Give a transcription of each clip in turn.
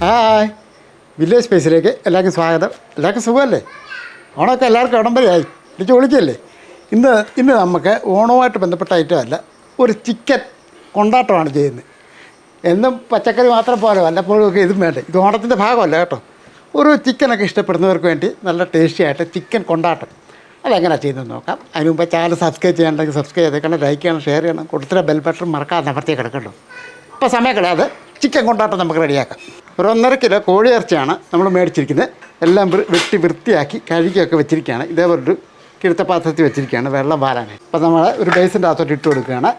Hi. Village സ്പേസിലേക്ക് എല്ലാവർക്കും സ്വാഗതം. എല്ലാവർക്കും സുഖമല്ലേ? ഓണമൊക്കെ എല്ലാവർക്കും ഉടമ്പടിയായി. എനിക്ക് വിളിക്കല്ലേ? ഇന്ന് ഇന്ന് നമുക്ക് ഓണവുമായിട്ട് ബന്ധപ്പെട്ട ഐറ്റം അല്ല ഒരു ചിക്കൻ കൊണ്ടാട്ടമാണ് ചെയ്യുന്നത്. എന്നും പച്ചക്കറി മാത്രം പോലെ വല്ലപ്പോഴും ഒക്കെ ഇതും വേണ്ടേ? ഇത് ഓണത്തിന്റെ ഭാഗമല്ല കേട്ടോ. ഒരു ചിക്കനൊക്കെ ഇഷ്ടപ്പെടുന്നവർക്ക് വേണ്ടി നല്ല ടേസ്റ്റി ആയിട്ട് ചിക്കൻ കൊണ്ടാട്ടം. അതെങ്ങനെയാണ് ചെയ്യുന്നത് നോക്കാം. അതിന് മുമ്പ് ചാനൽ സബ്സ്ക്രൈബ് ചെയ്യണമെങ്കിൽ സബ്സ്ക്രൈബ് ചെയ്തേക്കണം ലൈക്ക് ചെയ്യണം ഷെയർ ചെയ്യണം. കൊടുത്തിട്ട് ബെൽ ബട്ടൺ മറക്കാതെ അമർത്തി കിടക്കണ്ടോ? ഇപ്പോൾ സമയം കളയാതെ ചിക്കൻ കൊണ്ടാട്ടം നമുക്ക് റെഡിയാക്കാം ഒരു ഒന്നര കിലോ കോഴി ഇറച്ചിയാണ് നമ്മൾ മേടിച്ചിരിക്കുന്നത്. എല്ലാം വെട്ടി വൃത്തിയാക്കി കഴുകിയൊക്കെ വെച്ചിരിക്കുകയാണ്. ഇതേപോലൊരു കിഴുത്ത പാത്രത്തിൽ വെച്ചിരിക്കുകയാണ് വെള്ളം വാരാനായി അപ്പോൾ നമ്മൾ ഒരു ബേസിന്റെ അകത്തോട്ട് ഇട്ട് കൊടുക്കുകയാണ്.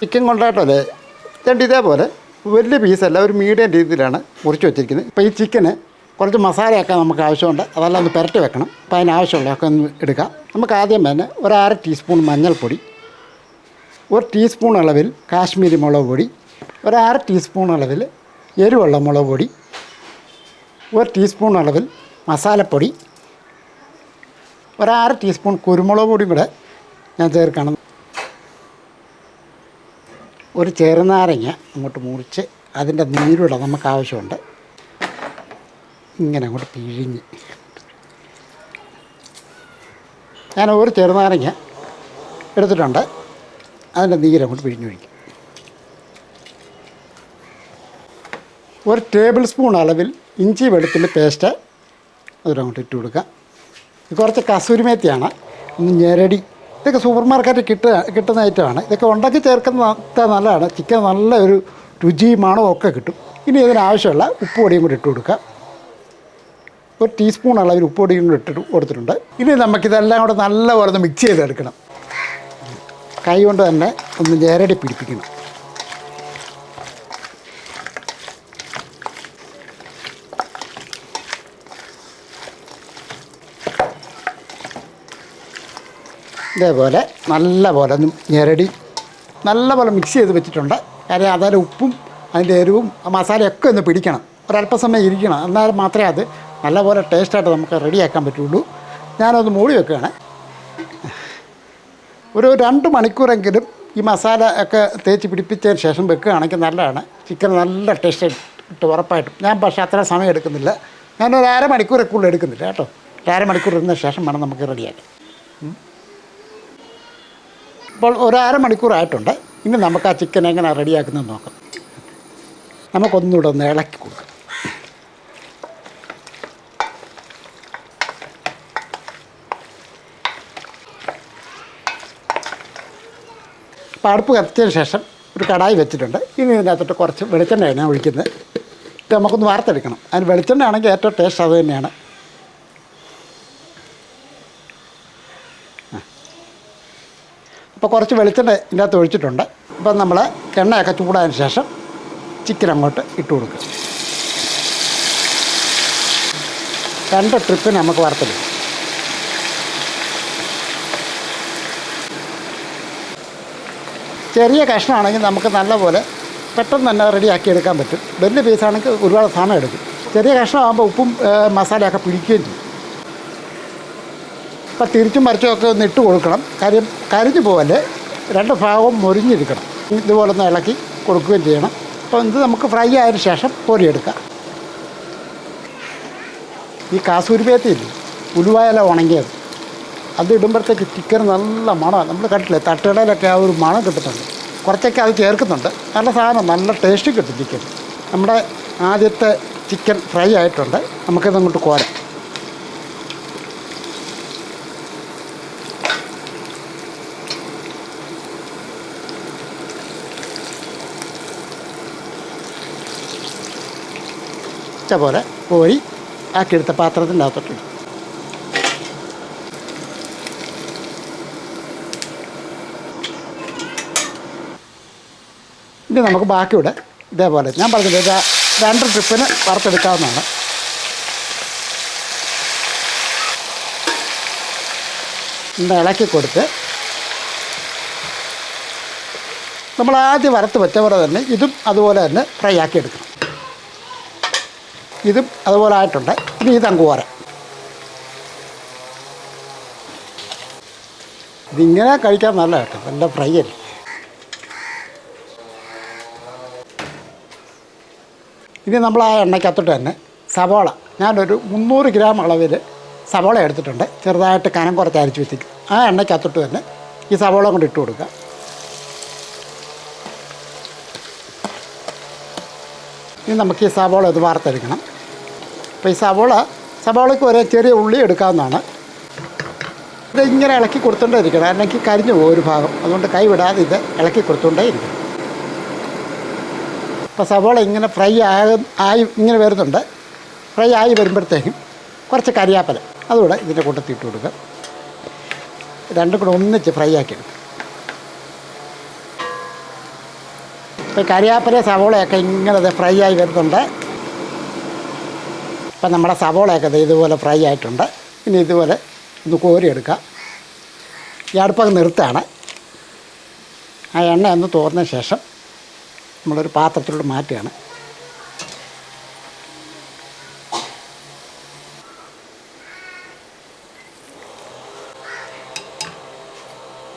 ചിക്കൻ കൊണ്ടാട്ടം അതെ രണ്ട് ഇതേപോലെ വലിയ പീസല്ല ഒരു മീഡിയം രീതിയിലാണ് മുറിച്ച് വെച്ചിരിക്കുന്നത്. ഇപ്പോൾ ഈ ചിക്കന് കുറച്ച് മസാലയൊക്കെ നമുക്ക് ആവശ്യമുണ്ട്. അതെല്ലാം ഒന്ന് പുരട്ടി വെക്കണം. അപ്പോൾ അതിനാവശ്യമുള്ളതൊക്കെ ഒന്ന് എടുക്കാം. നമുക്ക് ആദ്യം തന്നെ ഒരു ടീസ്പൂൺ മഞ്ഞൾപ്പൊടി ഒരു ടീസ്പൂൺ അളവിൽ കാശ്മീരി മുളക് പൊടി ഒരു അര ടീസ്പൂൺ അളവിൽ എരിവുള്ള മുളക് പൊടി ഒരു ടീസ്പൂൺ അളവിൽ മസാലപ്പൊടി ഒരു അര ടീസ്പൂൺ കുരുമുളക് പൊടിയും കൂടെ ഞാൻ ചേർക്കണം. ഒരു ചെറുനാരങ്ങ അങ്ങോട്ട് മുറിച്ച് അതിന്റെ നീരൂടെ നമുക്ക് ആവശ്യമുണ്ട്. ഇങ്ങനെ അങ്ങോട്ട് പിഴിഞ്ഞ്. ഞാൻ ഒരു ചെറുനാരങ്ങ എടുത്തിട്ടുണ്ട്. അതിന്റെ നീര് നീരങ്ങോട്ട് പിഴിഞ്ഞൊഴിക്കും. ഒരു ടേബിൾ സ്പൂൺ അളവിൽ ഇഞ്ചി വെളുത്തുള്ളി പേസ്റ്റ് അതിലങ്ങോട്ട് ഇട്ട് കൊടുക്കുക. ഇത് കുറച്ച് കസൂരിമേത്തിയാണ് ഞെരടി. ഇതൊക്കെ സൂപ്പർ മാർക്കറ്റിൽ കിട്ടുക കിട്ടുന്ന ഐറ്റമാണ്. ഇതൊക്കെ ഉണ്ടാക്കി ചേർക്കുന്ന നല്ലതാണ്. ചിക്കൻ നല്ല ഒരു രുചിയും മണവും ഒക്കെ കിട്ടും. ഇനി ഇതിനാവശ്യമുള്ള ഉപ്പ് പൊടിയും കൂടി ഇട്ട് കൊടുക്കുക. ഒരു ടീസ്പൂൺ അളവിൽ ഉപ്പ് പൊടിയും കൂടി ഇട്ടിട്ട് കൊടുത്തിട്ടുണ്ട്. ഇനി നമുക്കിതെല്ലാം കൂടെ നല്ലപോലെ ഒന്ന് മിക്സ് ചെയ്തെടുക്കണം. കൈ കൊണ്ട് തന്നെ ഒന്ന് ഞെരടി പിടിപ്പിക്കണം. ഇതേപോലെ നല്ല പോലെ ഒന്ന് ഞെരടി നല്ല പോലെ മിക്സ് ചെയ്ത് വെച്ചിട്ടുണ്ട്. കാര്യം അതായത് ഉപ്പും അതിന്റെ എരിവും ആ മസാലയൊക്കെ ഒന്ന് പിടിക്കണം. ഒരല്പസമയം ഇരിക്കണം. എന്നാൽ മാത്രമേ അത് നല്ലപോലെ ടേസ്റ്റായിട്ട് നമുക്ക് റെഡിയാക്കാൻ പറ്റുള്ളൂ. ഞാനത് മൂടി വെക്കുകയാണ്. ഒരു രണ്ട് മണിക്കൂറെങ്കിലും ഈ മസാല ഒക്കെ തേച്ച് പിടിപ്പിച്ചതിന് ശേഷം വെക്കുകയാണെങ്കിൽ നല്ലതാണ്. ചിക്കൻ നല്ല ടേസ്റ്റ് ഇട്ട് ഉറപ്പായിട്ടും. ഞാൻ പക്ഷേ അത്ര സമയം എടുക്കുന്നില്ല. ഞാനൊരു അര മണിക്കൂറൊക്കെ എടുക്കുന്നില്ല കേട്ടോ. ഒരു അര മണിക്കൂർ ഇരുന്ന ശേഷം വേണം നമുക്ക് റെഡിയാക്കാൻ ഉം. ഇപ്പോൾ ഒരു അരമണിക്കൂറായിട്ടുണ്ട് ഇനി നമുക്ക് ആ ചിക്കൻ എങ്ങനെ റെഡിയാക്കുന്നത് നോക്കാം. നമുക്കൊന്നുകൂടെ ഒന്ന് ഇളക്കി കൊടുക്കാം. അപ്പോൾ അടുപ്പ് കത്തിച്ചതിന് ശേഷം ഒരു കടായി വെച്ചിട്ടുണ്ട്. ഇനി ഇതിനകത്തോട്ട് കുറച്ച് വെളിച്ചെണ്ണയാണ് ഞാൻ ഒഴിക്കുന്നത്. ഇത് നമുക്കൊന്ന് വാർത്തെടുക്കണം. അതിന് വെളിച്ചെണ്ണ ആണെങ്കിൽ ഏറ്റവും ടേസ്റ്റ് അത് തന്നെയാണ്. അപ്പോൾ കുറച്ച് വെളിച്ചെണ്ണ ഇതിന്റെ അകത്ത് ഒഴിച്ചിട്ടുണ്ട്. അപ്പം നമ്മൾ എണ്ണയൊക്കെ ചൂടായതിന് ശേഷം ചിക്കൻ അങ്ങോട്ട് ഇട്ട് കൊടുക്കുക രണ്ട് ട്രിപ്പ് നമുക്ക് വറുത്തെടുക്കും. ചെറിയ കഷ്ണമാണെങ്കിൽ നമുക്ക് നല്ലപോലെ പെട്ടെന്ന് തന്നെ റെഡിയാക്കി എടുക്കാൻ പറ്റും. വലിയ പീസാണെങ്കിൽ ഒരുപാട് സമയം എടുക്കും. ചെറിയ കഷ്ണമാകുമ്പോൾ ഉപ്പും മസാലയൊക്കെ പിടിക്കുകയും ചെയ്യും. അപ്പം തിരിച്ചും മറിച്ചും ഒക്കെ ഒന്ന് ഇട്ട് കൊടുക്കണം. കാര്യം കരിഞ്ഞു പോകല്ലേ രണ്ട് ഭാഗവും മൊരിഞ്ഞിരിക്കണം. ഇതുപോലെ ഒന്ന് ഇളക്കി കൊടുക്കുകയും ചെയ്യണം. അപ്പോൾ ഇത് നമുക്ക് ഫ്രൈ ആയതിനു ശേഷം കോരിയെടുക്കാം. ഈ കാസൂരി പേത്തിയില്ലേ ഉലുവായില ഉണങ്ങിയത്. അത് ഇടുമ്പോഴത്തേക്ക് ചിക്കൻ നല്ല മണമാണ് നമ്മൾ കണ്ടില്ലേ തട്ടുകടയിലൊക്കെ ആ ഒരു മണം കിട്ടുന്നുണ്ട്. കുറച്ചൊക്കെ അത് ചേർക്കുന്നുണ്ട്. നല്ല സാധനം നല്ല ടേസ്റ്റ് കിട്ടും ചിക്കൻ നമ്മുടെ ആദ്യത്തെ ചിക്കൻ ഫ്രൈ ആയിട്ടുണ്ട്. നമുക്കിത് അങ്ങോട്ട് കോരാം. പോലെ കോരി ആക്കിയെടുത്ത പാത്രത്തിന്റെ അകത്തോട്ട് ഇനി നമുക്ക് ബാക്കിയുടെ ഇതേപോലെ ഞാൻ പറഞ്ഞില്ല രണ്ട് ട്രിപ്പിന് വറുത്തെടുക്കാവുന്നതാണ്. ഇന്ന് ഇളക്കി കൊടുത്ത് നമ്മൾ ആദ്യം വറുത്ത് വെച്ച പോലെ തന്നെ ഇതും അതുപോലെ തന്നെ ഫ്രൈ ആക്കി ഇതും അതുപോലെ ആയിട്ടുണ്ട്. ഇനി ഇതങ്ങ് പോരാ ഇതിങ്ങനെ കഴിക്കാൻ നല്ല കേട്ടോ. നല്ല ഫ്രൈ അല്ലേ? ഇനി നമ്മൾ ആ എണ്ണയ്ക്കകത്തോട്ട് തന്നെ സവോള. ഞാനൊരു മുന്നൂറ് ഗ്രാം അളവിൽ സവോള എടുത്തിട്ടുണ്ട്. ചെറുതായിട്ട് കനം കുറച്ച് അരച്ച് വെച്ചിരിക്കും. ആ എണ്ണയ്ക്കകത്തോട്ട് തന്നെ ഈ സവോള കൊണ്ട് ഇട്ട് കൊടുക്കുക ഇനി നമുക്ക് ഈ സവോള ഇത് വാർത്തെടുക്കണം അപ്പോൾ ഈ സവോള സവോളയ്ക്ക് ഒരേ ചെറിയ ഉള്ളി എടുക്കാവുന്നതാണ്. ഇത് ഇങ്ങനെ ഇളക്കി കൊടുത്തോണ്ടേ ഇരിക്കണം അല്ലെങ്കിൽ കരിഞ്ഞു പോകും ഒരു ഭാഗം. അതുകൊണ്ട് കൈ വിടാതെ ഇത് ഇളക്കി കൊടുത്തോണ്ടേ ഇരിക്കും അപ്പോൾ സവോള ഇങ്ങനെ ഫ്രൈ ആക ആയി ഇങ്ങനെ വരുന്നുണ്ട്. ഫ്രൈ ആയി വരുമ്പോഴത്തേക്കും കുറച്ച് കരിയാപ്പല. അതുകൂടെ ഇതിന്റെ കൂട്ടത്തിൽ ഇട്ട് കൊടുക്കുക. രണ്ടും കൂടെ ഒന്നിച്ച് ഫ്രൈ ആക്കി എടുക്കുക ഇപ്പോൾ കരിയാപ്പല സവോളയൊക്കെ ഇങ്ങനെ ഫ്രൈ ആയി വരുന്നുണ്ട്. ഇപ്പം നമ്മുടെ സവോളയൊക്കെ ഇതുപോലെ ഫ്രൈ ആയിട്ടുണ്ട്. ഇനി ഇതുപോലെ ഒന്ന് കോരിയെടുക്കാം. ഈ അടുപ്പൊക്കെ നിർത്താണ് ആ എണ്ണ ഒന്ന് തോർന്ന ശേഷം നമ്മളൊരു പാത്രത്തിലോട്ട് മാറ്റുകയാണ്.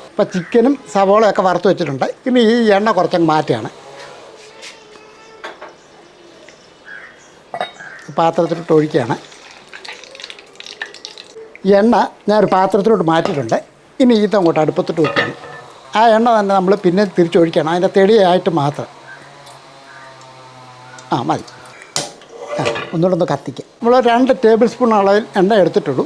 ഇപ്പം ചിക്കനും സവോളയൊക്കെ വറുത്ത് വെച്ചിട്ടുണ്ട്. ഇനി ഈ എണ്ണ കുറച്ചങ്ങ് മാറ്റുകയാണ്. പാത്രത്തിലോട്ട് ഒഴിക്കുകയാണ്. എണ്ണ ഞാൻ ഒരു പാത്രത്തിലോട്ട് മാറ്റിയിട്ടുണ്ട്. ഇനി ഇത് അങ്ങോട്ട് അടുപ്പത്തിട്ട് വെക്കുകയാണ്. ആ എണ്ണ തന്നെ നമ്മൾ പിന്നെ തിരിച്ചൊഴിക്കണം അതിന്റെ തെളിയായിട്ട് മാത്രം. ആ മതി. ആ ഒന്നുകൂടെ ഒന്ന് കത്തിക്കുക നമ്മൾ രണ്ട് ടേബിൾ സ്പൂൺ അളവിൽ എണ്ണ എടുത്തിട്ടുള്ളൂ.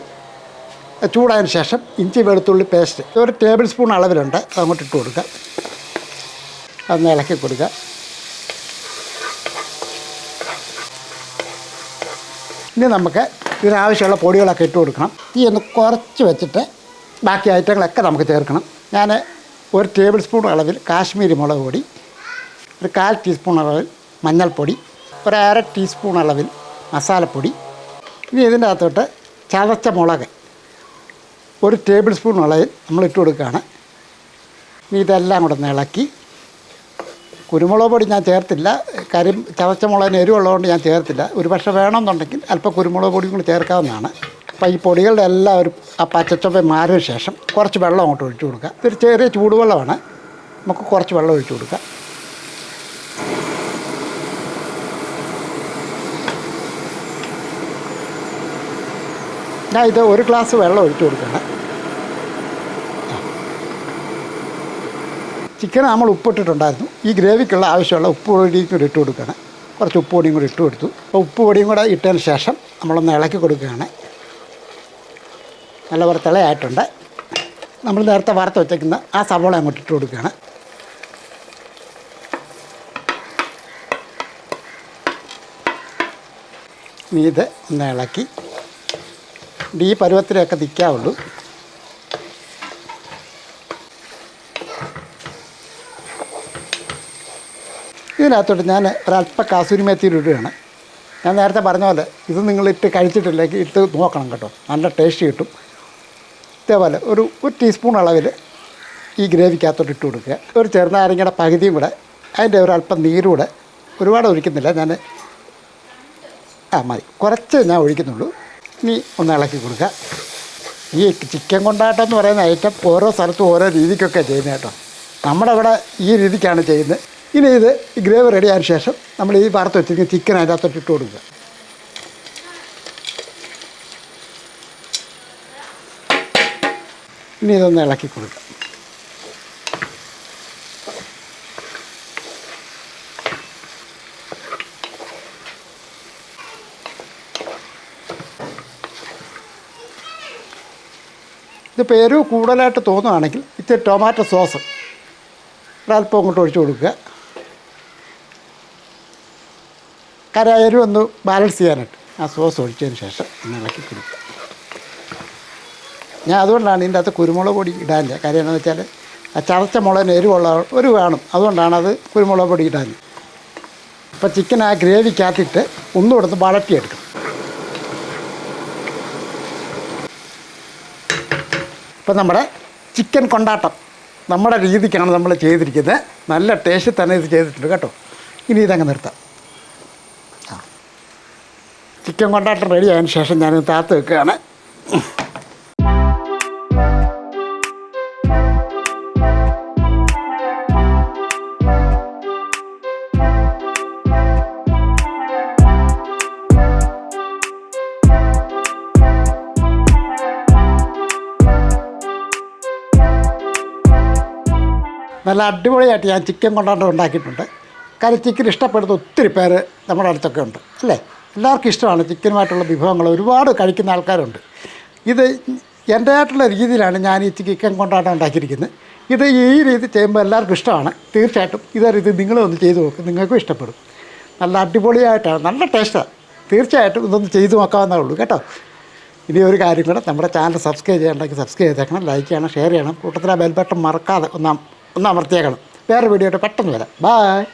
ചൂടായതിനു ശേഷം ഇഞ്ചി വെളുത്തുള്ളി പേസ്റ്റ്. ഒരു ടേബിൾ സ്പൂൺ അളവിലുണ്ട്. അങ്ങോട്ട് ഇട്ട് കൊടുക്കുക അതൊന്ന് ഇളക്കി കൊടുക്കുക ഇനി നമുക്ക് ഇതിനാവശ്യമുള്ള പൊടികളൊക്കെ ഇട്ട് കൊടുക്കണം. തീ ഒന്ന് കുറച്ച് വെച്ചിട്ട് ബാക്കി ഐറ്റങ്ങളൊക്കെ നമുക്ക് ചേർക്കണം. ഞാൻ ഒരു ടേബിൾ സ്പൂൺ അളവിൽ കാശ്മീരി മുളക് പൊടി ഒരു കാൽ ടീസ്പൂൺ അളവിൽ മഞ്ഞൾപ്പൊടി ഒരു അര ടീസ്പൂൺ അളവിൽ മസാലപ്പൊടി. ഇനി ഇതിന്റെ അകത്തോട്ട് ചതച്ച മുളക് ഒരു ടേബിൾ സ്പൂൺ അളവിൽ നമ്മൾ ഇട്ട് കൊടുക്കുകയാണ്. ഇനി ഇതെല്ലാം കൂടെ ഒന്ന് ഇളക്കി കുരുമുളക് പൊടി ഞാൻ ചേർത്തില്ല. കരി ചതച്ച മുളകിന് എരിവുള്ളതുകൊണ്ട് ഞാൻ ചേർത്തില്ല. ഒരു പക്ഷേ വേണമെന്നുണ്ടെങ്കിൽ അല്പം കുരുമുളക് പൊടിയും കൂടി ചേർക്കാവുന്നതാണ്. അപ്പോൾ ഈ പൊടികളുടെ എല്ലാം ഒരു ആ പച്ചച്ചൊപ്പ മാറിയ ശേഷം കുറച്ച് വെള്ളം അങ്ങോട്ട് ഒഴിച്ചു കൊടുക്കുക. ഇതൊരു ചെറിയ ചൂടുവെള്ളമാണ്. നമുക്ക് കുറച്ച് വെള്ളം ഒഴിച്ചു കൊടുക്കുക. ഞാൻ ഇത് ഒരു ഗ്ലാസ് വെള്ളം ഒഴിച്ചു കൊടുക്കുകയാണ്. ചിക്കൻ നമ്മൾ ഉപ്പിട്ടിട്ടുണ്ടായിരുന്നു. ഈ ഗ്രേവിക്കുള്ള ആവശ്യമുള്ള ഉപ്പ് പൊടിയും കൂടി ഇട്ട് കൊടുക്കുകയാണ്. കുറച്ച് ഉപ്പ് പൊടിയും കൂടി ഇട്ട് കൊടുത്തു. അപ്പോൾ ഉപ്പ് പൊടിയും കൂടെ ഇട്ടതിന് ശേഷം നമ്മളൊന്ന് ഇളക്കി കൊടുക്കുകയാണ്. നല്ലപോലെ തിളയായിട്ടുണ്ട്. നമ്മൾ നേരത്തെ വറുത്ത് വെച്ചേക്കുന്ന ആ സവോള അങ്ങോട്ട് ഇട്ട് കൊടുക്കുകയാണ്. ഇത് ഒന്ന് ഇളക്കി. ഈ പരുവത്തിലൊക്കെ നിൽക്കാവുള്ളൂ. ഇതിനകത്തോട്ട് ഞാൻ ഒരല്പ കാസൂരി മേത്തിയിൽ ഇടുകയാണ്. ഞാൻ നേരത്തെ പറഞ്ഞ പോലെ ഇത് നിങ്ങളിട്ട് കഴിച്ചിട്ടില്ലെങ്കിൽ ഇട്ട് നോക്കണം കേട്ടോ. നല്ല ടേസ്റ്റ് കിട്ടും. ഇതേപോലെ ഒരു ഒരു ടീസ്പൂൺ അളവിൽ ഈ ഗ്രേവിക്കകത്തോട്ട് ഇട്ട് കൊടുക്കുക. ഒരു ചെറുനാരങ്ങയുടെ പകുതിയും കൂടെ അതിന്റെ ഒരല്പം നീരൂടെ ഒരുപാട് ഒഴിക്കുന്നില്ല. ഞാൻ ആ മതി. കുറച്ച് ഞാൻ ഒഴിക്കുന്നുള്ളൂ. ഇനി ഒന്ന് ഇളക്കി കൊടുക്കുക. ഈ ചിക്കൻ കൊണ്ടാട്ടം എന്ന് പറയുന്ന ഐറ്റം ഓരോ സ്ഥലത്തും ഓരോ രീതിക്കൊക്കെ ചെയ്യുന്നത് കേട്ടോ. നമ്മുടെ ഇവിടെ ഈ രീതിക്കാണ് ചെയ്യുന്നത്. ഇനി ഇത് ഗ്രേവി റെഡി ആയതിനു ശേഷം നമ്മൾ ഈ വറുത്ത് വെച്ചിരിക്കുന്ന ചിക്കൻ അതിനകത്തോട്ട് ഇട്ട് കൊടുക്കുക. ഇനി ഇതൊന്ന് ഇളക്കി കൊടുക്കുക. ഇതിപ്പോൾ എരിവ് കൂടുതലായിട്ട് തോന്നുകയാണെങ്കിൽ ഇത്തിരി ടൊമാറ്റോ സോസ് ഒരല്പം അങ്ങോട്ട് ഒഴിച്ചു കൊടുക്കുക. കര വന്നു ഒന്ന് ബാലൻസ് ചെയ്യാനായിട്ട്. ആ സോസ് ഒഴിച്ചതിന് ശേഷം ഒന്ന് ഇളക്കി കൊടുക്കുക ഞാൻ അതുകൊണ്ടാണ് ഇതിന്റെ അകത്ത് കുരുമുളക് പൊടി ഇടാനില്ല കാര്യം എന്താണെന്ന് വെച്ചാൽ ആ ചതച്ച മുളകിന് എരിവുള്ള ഒരു വേണം. അതുകൊണ്ടാണ് അത് കുരുമുളക് പൊടി ഇടാൻ. അപ്പോൾ ചിക്കൻ ആ ഗ്രേവിക്കകത്തിട്ട് ഒന്നും കൊടുത്ത് വഴറ്റിയെടുക്കും. ഇപ്പം നമ്മുടെ ചിക്കൻ കൊണ്ടാട്ടം. നമ്മുടെ രീതിക്കാണ് നമ്മൾ ചെയ്തിരിക്കുന്നത്. നല്ല ടേസ്റ്റ് തന്നെ ഇത് ചെയ്തിട്ടുണ്ട് കേട്ടോ. ഇനി ഇതങ്ങ് നിർത്താം. ചിക്കൻ കൊണ്ടാട്ടം റെഡി ആയതിനു ശേഷം ഞാൻ താത്ത് വെക്കുകയാണ്. നല്ല അടിപൊളിയായിട്ട് ഞാൻ ചിക്കൻ കൊണ്ടാട്ടം ഉണ്ടാക്കിയിട്ടുണ്ട്. കാര്യം ചിക്കൻ ഇഷ്ടപ്പെടുന്ന ഒത്തിരി പേര് നമ്മുടെ അടുത്തൊക്കെ ഉണ്ട് അല്ലേ? എല്ലാവർക്കും ഇഷ്ടമാണ് ചിക്കനുമായിട്ടുള്ള വിഭവങ്ങൾ. ഒരുപാട് കഴിക്കുന്ന ആൾക്കാരുണ്ട്. ഇത് എന്റെതായിട്ടുള്ള രീതിയിലാണ് ഞാൻ ഈ ചിക്കൻ കൊണ്ടാട്ടം ഉണ്ടാക്കിയിരിക്കുന്നത്. ഇത് ഈ രീതി ചെയ്യുമ്പോൾ എല്ലാവർക്കും ഇഷ്ടമാണ്. തീർച്ചയായിട്ടും ഇതേ രീതി നിങ്ങളൊന്ന് ചെയ്തു നോക്കും. നിങ്ങൾക്കും ഇഷ്ടപ്പെടും. നല്ല അടിപൊളിയായിട്ടാണ്. നല്ല ടേസ്റ്റാണ് തീർച്ചയായിട്ടും ഇതൊന്ന് ചെയ്തു നോക്കാവുന്നേ ഉള്ളൂ കേട്ടോ. ഇനി ഒരു കാര്യം കൂടെ നമ്മുടെ ചാനൽ സബ്സ്ക്രൈബ് ചെയ്യണമെങ്കിൽ സബ്സ്ക്രൈബ് ചെയ്തേക്കണം. ലൈക്ക് ചെയ്യണം ഷെയർ ചെയ്യണം. കൂട്ടത്തിൽ ആ ബെൽ ബട്ടൺ മറക്കാതെ ഒന്നാം ഒന്ന് അമർത്തിയേക്കണം വേറെ വീഡിയോ പെട്ടെന്ന് വരാം. ബായ്